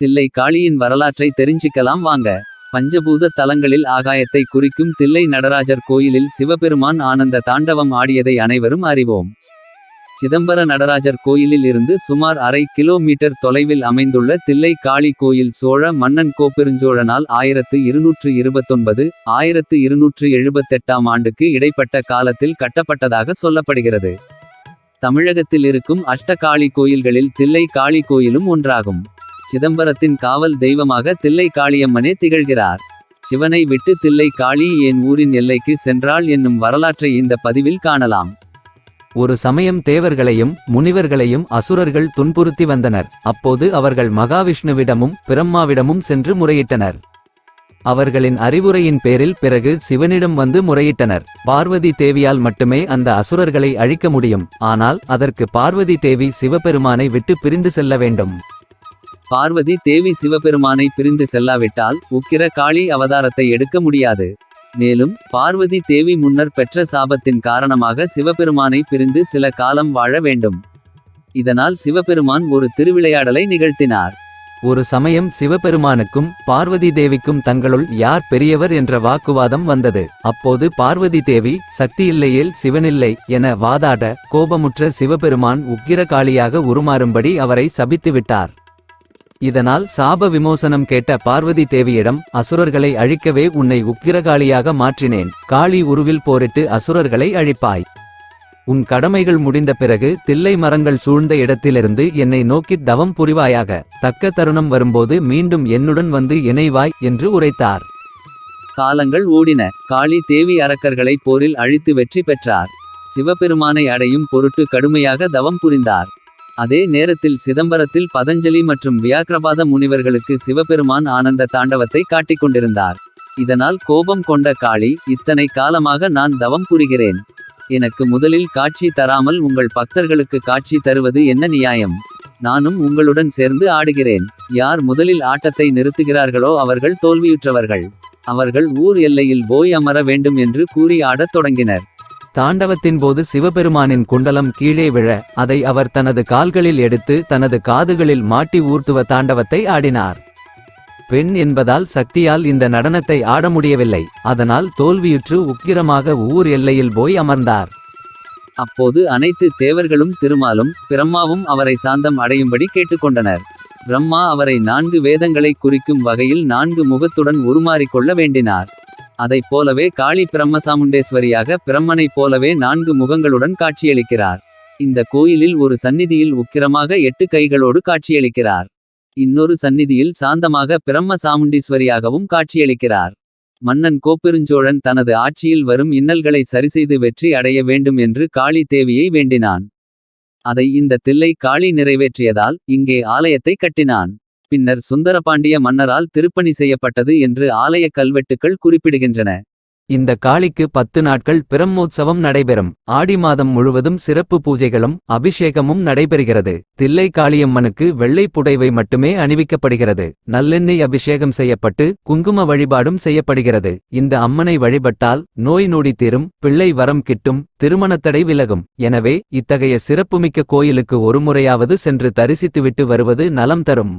தில்லை காளியின் வரலாற்றை தெரிஞ்சிக்கலாம் வாங்க. பஞ்சபூத தலங்களில் ஆகாயத்தை குறிக்கும் தில்லை நடராஜர் கோயிலில் சிவபெருமான் ஆனந்த தாண்டவம் ஆடியதை அனைவரும் அறிவோம். சிதம்பர நடராஜர் கோயிலில் இருந்து சுமார் அரை கிலோமீட்டர் தொலைவில் அமைந்துள்ள தில்லை காளி கோயில் சோழ மன்னன் கோப்பெருஞ்சோழனால் ஆயிரத்து இருநூற்று இருபத்தொன்பது ஆயிரத்து இருநூற்று எழுபத்தெட்டாம் ஆண்டுக்கு இடைப்பட்ட காலத்தில் கட்டப்பட்டதாக சொல்லப்படுகிறது. தமிழகத்தில் இருக்கும் அஷ்டகாளி கோயில்களில் தில்லை காளி கோயிலும் ஒன்றாகும். சிதம்பரத்தின் காவல் தெய்வமாக தில்லை காளியம்மனே திகழ்கிறார். சிவனை விட்டு தில்லை காளி என் ஊரின் எல்லைக்கு சென்றாள் என்னும் வரலாற்றை இந்த பதிவில் காணலாம். ஒரு சமயம் தேவர்களையும் முனிவர்களையும் அசுரர்கள் துன்புறுத்தி வந்தனர். அப்போது அவர்கள் மகாவிஷ்ணுவிடமும் பிரம்மாவிடமும் சென்று முறையிட்டனர். அவர்களின் அறிவுரையின் பேரில் பிறகு சிவனிடம் வந்து முறையிட்டனர். பார்வதி தேவியால் மட்டுமே அந்த அசுரர்களை அழிக்க முடியும். ஆனால் அதற்கு பார்வதி தேவி சிவபெருமானை விட்டு பிரிந்து செல்ல வேண்டும். பார்வதி தேவி சிவபெருமானை பிரிந்து செல்லாவிட்டால் உக்கிர காளி அவதாரத்தை எடுக்க முடியாது. மேலும் பார்வதி தேவி முன்னர் பெற்ற சாபத்தின் காரணமாக சிவபெருமானை பிரிந்து சில காலம் வாழ வேண்டும். இதனால் சிவபெருமான் ஒரு திருவிளையாடலை நிகழ்த்தினார். ஒரு சமயம் சிவபெருமானுக்கும் பார்வதி தேவிக்கும் தங்களுள் யார் பெரியவர் என்ற வாக்குவாதம் வந்தது. அப்போது பார்வதி தேவி சக்தி இல்லையில் சிவனில்லை என வாதாட கோபமுற்ற சிவபெருமான் உக்கிரகாளியாக உருமாறும்படி அவரை சபித்துவிட்டார். இதனால் சாப விமோசனம் கேட்ட பார்வதி தேவியிடம் அசுரர்களை அழிக்கவே உன்னை உக்கிரகாளியாக மாற்றினேன். காளி உருவில் போரிட்டு அசுரர்களை அழிப்பாய். உன் கடமைகள் முடிந்த பிறகு தில்லை மரங்கள் சூழ்ந்த இடத்திலிருந்து என்னை நோக்கித் தவம் புரிவாயாக. தக்க தருணம் வரும்போது மீண்டும் என்னுடன் வந்து இணைவாய் என்று உரைத்தார். காலங்கள் ஓடின. காளி தேவி அரக்கர்களை போரில் அழித்து வெற்றி பெற்றார். சிவபெருமானை அடையும் பொருட்டு கடுமையாக தவம் புரிந்தார். அதே நேரத்தில் சிதம்பரத்தில் பதஞ்சலி மற்றும் வியாக்கிரபாத முனிவர்களுக்கு சிவபெருமான் ஆனந்த தாண்டவத்தை காட்டிக் கொண்டிருந்தார். இதனால் கோபம் கொண்ட காளி இத்தனை காலமாக நான் தவம் புரிகிறேன். எனக்கு முதலில் காட்சி தராமல் உங்கள் பக்தர்களுக்கு காட்சி தருவது என்ன நியாயம்? நானும் உங்களுடன் சேர்ந்து ஆடுகிறேன். யார் முதலில் ஆட்டத்தை நிறுத்துகிறார்களோ அவர்கள் தோல்வியுற்றவர்கள். அவர்கள் ஊர் எல்லையில் போய் அமர வேண்டும் என்று கூறி ஆடத் தொடங்கினர். தாண்டவத்தின் போது சிவபெருமானின் குண்டலம் கீழே விழ அதை அவர் தனது கால்களில் எடுத்து தனது காதுகளில் மாட்டி ஊர்த்துவ தாண்டவத்தை ஆடினார். பெண் என்பதால் சக்தியால் இந்த நடனத்தை ஆட முடியவில்லை அதனால் தோல்வியுற்று உக்கிரமாக ஊர் எல்லையில் போய் அமர்ந்தார். அப்போது அனைத்து தேவர்களும் திருமாலும் பிரம்மாவும் அவரை சாந்தம் அடையும்படி கேட்டுக்கொண்டனர். பிரம்மா அவரை நான்கு வேதங்களை குறிக்கும் வகையில் நான்கு முகத்துடன் உருமாறிக்கொள்ள வேண்டினார். அதைப் போலவே காளி பிரம்மசாமுண்டேஸ்வரியாக பிரம்மனைப் போலவே நான்கு முகங்களுடன் காட்சியளிக்கிறார். இந்த கோயிலில் ஒரு சந்நிதியில் உக்கிரமாக எட்டு கைகளோடு காட்சியளிக்கிறார். இன்னொரு சந்நிதியில் சாந்தமாக பிரம்ம சாமுண்டீஸ்வரியாகவும் காட்சியளிக்கிறார். மன்னன் கோப்பெருஞ்சோழன் தனது ஆட்சியில் வரும் இன்னல்களை சரிசெய்து வெற்றி அடைய வேண்டும் என்று காளி தேவியை வேண்டினான். அதை இந்த தில்லை காளி நிறைவேற்றியதால் இங்கே ஆலயத்தை கட்டினான். பின்னர் சுந்தரபாண்டிய மன்னரால் திருப்பணி செய்யப்பட்டது என்று ஆலய கல்வெட்டுக்கள் குறிப்பிடுகின்றன. இந்த காளிக்கு பத்து நாட்கள் பிரம்மோற்சவம் நடைபெறும். ஆடி மாதம் முழுவதும் சிறப்பு பூஜைகளும் அபிஷேகமும் நடைபெறுகிறது. தில்லை காளியம்மனுக்கு வெள்ளை புடைவை மட்டுமே அணிவிக்கப்படுகிறது. நல்லெண்ணெய் அபிஷேகம் செய்யப்பட்டு குங்கும வழிபாடும் செய்யப்படுகிறது. இந்த அம்மனை வழிபட்டால் நோய் நொடி தீரும் பிள்ளை வரம் கிட்டும் திருமணத்தடை விலகும். எனவே இத்தகைய சிறப்புமிக்க கோயிலுக்கு ஒருமுறையாவது சென்று தரிசித்துவிட்டு வருவது நலம் தரும்.